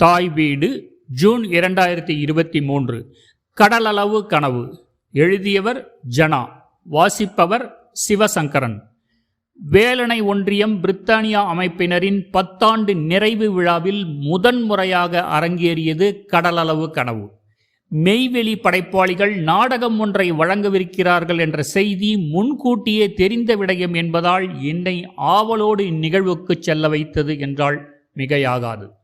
தாய் வீடு ஜூன் இரண்டாயிரத்தி இருபத்தி மூன்று. கடலளவு கனவு. எழுதியவர் ஜனா. வாசிப்பவர் சிவசங்கரன். வேலணை ஒன்றியம் பிரித்தானியா அமைப்பினரின் பத்தாண்டு நிறைவு விழாவில் முதன்முறையாக அரங்கேறியது கடலளவு கனவு. மெய்வெளி படைப்பாளிகள் நாடகம் ஒன்றை வழங்கவிருக்கிறார்கள் என்ற செய்தி முன்கூட்டியே தெரிந்த விடயம் என்பதால் என்னை ஆவலோடு இந்நிகழ்வுக்கு செல்ல வைத்தது என்றால் மிகையாகாது.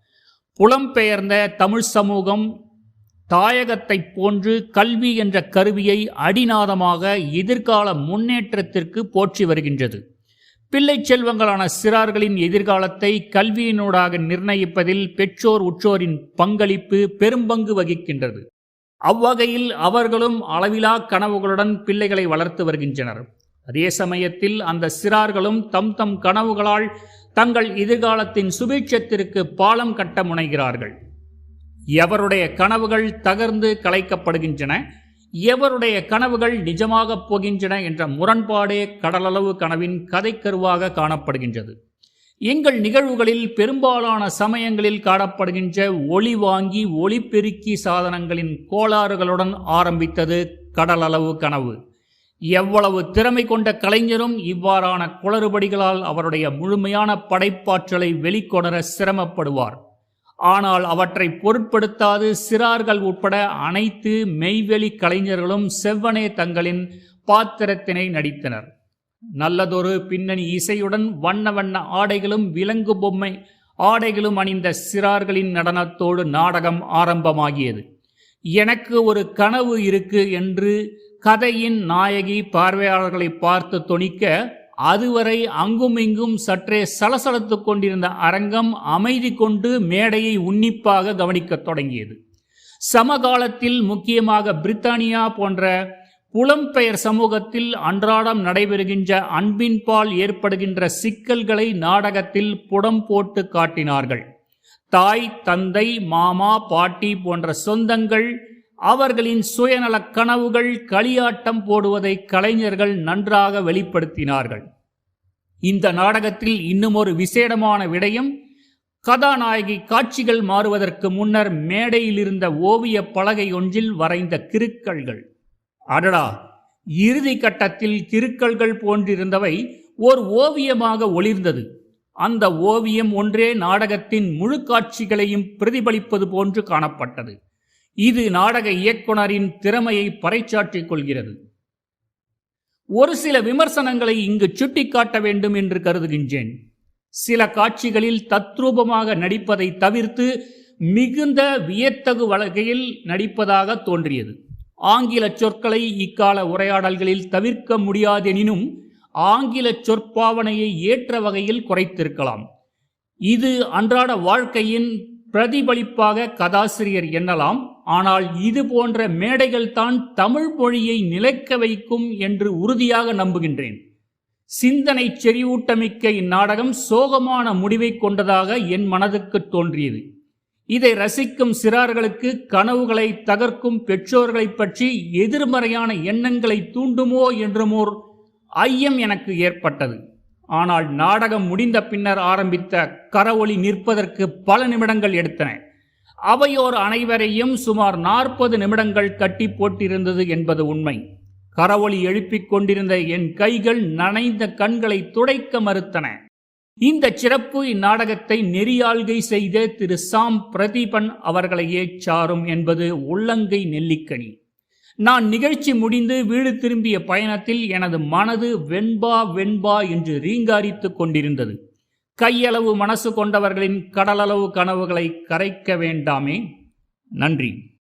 புலம்பெயர்ந்த தமிழ் சமூகம் தாயகத்தைப் போன்று கல்வி என்ற கருவியை அடிநாதமாக எதிர்கால முன்னேற்றத்திற்கு போற்றி வருகின்றது. பிள்ளை செல்வங்களான சிறார்களின் எதிர்காலத்தை கல்வியினூடாக நிர்ணயிப்பதில் பெற்றோர் உற்றோரின் பங்களிப்பு பெரும்பங்கு வகிக்கின்றது. அவ்வகையில் அவர்களும் அளவிலா கனவுகளுடன் பிள்ளைகளை வளர்த்து வருகின்றனர். அதே சமயத்தில் அந்த சிறார்களும் தம் தம் கனவுகளால் தங்கள் எதிர்காலத்தின் சுபீட்சத்திற்கு பாலம் கட்ட முனைகிறார்கள். எவருடைய கனவுகள் தகர்ந்து கலைக்கப்படுகின்றன எவருடைய கனவுகள் நிஜமாகப் போகின்றன என்ற முரண்பாடே கடலளவு கனவின் கதைக்கருவாக காணப்படுகின்றது. எங்கள் நிகழ்வுகளில் பெரும்பாலான சமயங்களில் காணப்படுகின்ற ஒளி வாங்கி ஒளிப்பெருக்கி சாதனங்களின் கோளாறுகளுடன் ஆரம்பித்தது கடலளவு கனவு. எவ்வளவு திறமை கொண்ட கலைஞரும் இவ்வாறான குளறுபடிகளால் அவருடைய முழுமையான படைப்பாற்றலை வெளிக்கொணர சிரமப்படுவார். ஆனால் அவற்றை பொருட்படுத்தாது சிறார்கள் உட்பட அனைத்து மெய்வெளி கலைஞர்களும் செவ்வனே தங்களின் பாத்திரத்தினை நடித்தனர். நல்லதொரு பின்னணி இசையுடன் வண்ண வண்ண ஆடைகளும் விலங்கு பொம்மை ஆடைகளும் அணிந்த சிறார்களின் நடனத்தோடு நாடகம் ஆரம்பமாகியது. எனக்கு ஒரு கனவு இருக்கு என்று கதையின் நாயகி பார்வையாளர்களை பார்த்து தொனிக்க அதுவரை அங்கும் இங்கும் சற்றே சலசலத்து கொண்டிருந்த அரங்கம் அமைதி கொண்டு மேடையை உன்னிப்பாக கவனிக்கத் தொடங்கியது. சமகாலத்தில் முக்கியமாக பிரித்தானியா போன்ற புலம்பெயர் சமூகத்தில் அன்றாடம் நடைபெறுகின்ற அன்பின்பால் ஏற்படுகின்ற சிக்கல்களை நாடகத்தில் புடம் போட்டு காட்டினார்கள். தாய் தந்தை மாமா பாட்டி போன்ற சொந்தங்கள் அவர்களின் சுயநல கனவுகள் களியாட்டம் போடுவதை கலைஞர்கள் நன்றாக வெளிப்படுத்தினார்கள். இந்த நாடகத்தில் இன்னும் ஒரு விசேடமான விடயம் கதாநாயகி காட்சிகள் மாறுவதற்கு முன்னர் மேடையில் இருந்த ஓவிய பலகை ஒன்றில் வரைந்த கிருக்கல்கள் அடடா! இறுதி கட்டத்தில் கிருக்கல்கள் போன்றிருந்தவை ஓர் ஓவியமாக ஒளிர்ந்தது. அந்த ஓவியம் ஒன்றே நாடகத்தின் முழு காட்சிகளையும் பிரதிபலிப்பது போன்று காணப்பட்டது. இது நாடக இயக்குனரின் திறமையை பறைச்சாற்றிக் கொள்கிறது. ஒரு சில விமர்சனங்களை இங்கு சுட்டிக்காட்ட வேண்டும் என்று கருதுகின்றேன். சில காட்சிகளில் தத்ரூபமாக நடிப்பதை தவிர்த்து மிகுந்த வியத்தகு வகையில் நடிப்பதாக தோன்றியது. ஆங்கில சொற்களை இக்கால உரையாடல்களில் தவிர்க்க முடியாதெனினும் ஆங்கில சொற்பாவனையை ஏற்ற வகையில் குறைத்திருக்கலாம். இது அன்றாட வாழ்க்கையின் பிரதிபலிப்பாக கதாசிரியர் எண்ணலாம். ஆனால் இது போன்ற மேடைகள் தான் தமிழ் மொழியை நிலைக்க வைக்கும் என்று உறுதியாக நம்புகின்றேன். சிந்தனை செறிவூட்டமிக்க இந்நாடகம் சோகமான முடிவை கொண்டதாக என் மனதுக்கு தோன்றியது. இதை ரசிக்கும் சிறார்களுக்கு கனவுகளை தகர்க்கும் பெற்றோர்களைப் பற்றி எதிர்மறையான எண்ணங்களை தூண்டுமோ என்றுமோர் ஐயம் எனக்கு ஏற்பட்டது. ஆனால் நாடகம் முடிந்த பின்னர் ஆரம்பித்த கரவொளி நிற்பதற்கு பல நிமிடங்கள் எடுத்தன. அவையோர் அனைவரையும் சுமார் நாற்பது நிமிடங்கள் கட்டி போட்டிருந்தது என்பது உண்மை. கரவொளி எழுப்பிக் கொண்டிருந்த என் கைகள் நனைந்த கண்களை துடைக்க மறுத்தன. இந்த சிறப்பு இந்நாடகத்தை நெறியாள்கை செய்த திரு சாம் பிரதீபன் அவர்களையே சாரும் என்பது உள்ளங்கை நெல்லிக்கனி. நான் நிகழ்ச்சி முடிந்து வீடு திரும்பிய பயணத்தில் எனது மனது வெண்பா வெண்பா என்று ரீங்காரித்துக் கொண்டிருந்தது. கையளவு மனசு கொண்டவர்களின் கடலளவு கனவுகளை கரைக்க வேண்டாமே. நன்றி.